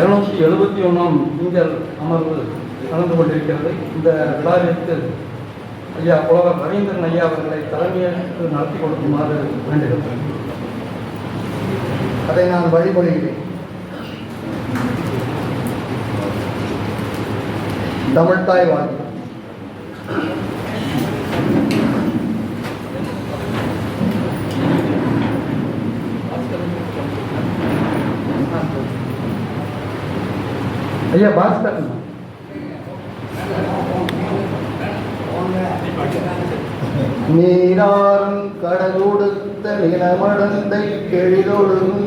இருநூத்தி எழுபத்தி ஒன்றாம் திங்கள் அமர்வு நடந்து கொண்டிருக்கிறது. இந்த விழாவிற்கு ஐயா புலவர் ரவீந்திரன் ஐயா அவர்களை தலைமையேற்று நடத்தி கொடுக்குமாறு வேண்டுகிறேன் அதை நான் வழிபடுகிறேன். தமிழ்தாய் வாழ்க்கை ஐயா பாஸ்கர் நீராறும் கடலுடுத்த நிலமடந்தை கெழிதொழும்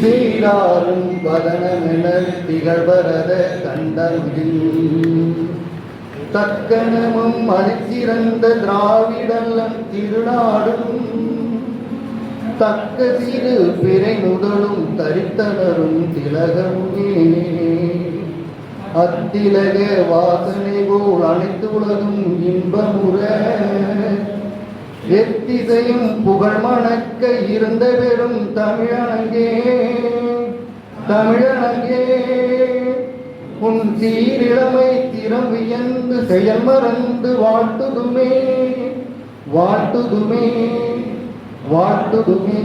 சீராறும் பதனமென திகழ்வரத கண்டமுகில் தக்கணமும் அழிச்சிறந்த திராவிடல்லம் திருநாடும். தக்க சிறு பிறை முதலும் தரித்தனரும் திலகமே அத்திலக வாசனை போல் அனைத்து உலகும் இன்பமுற. எத்திசையும் புகழ் மணக்க இருந்த பெரும் தமிழனங்கே. தமிழனங்கே. உன் சீரிழமை திறம் வியந்து செயல் மறந்து வாழ்த்துதுமே. வாழ்த்துதுமே. வாழ்த்துதுமே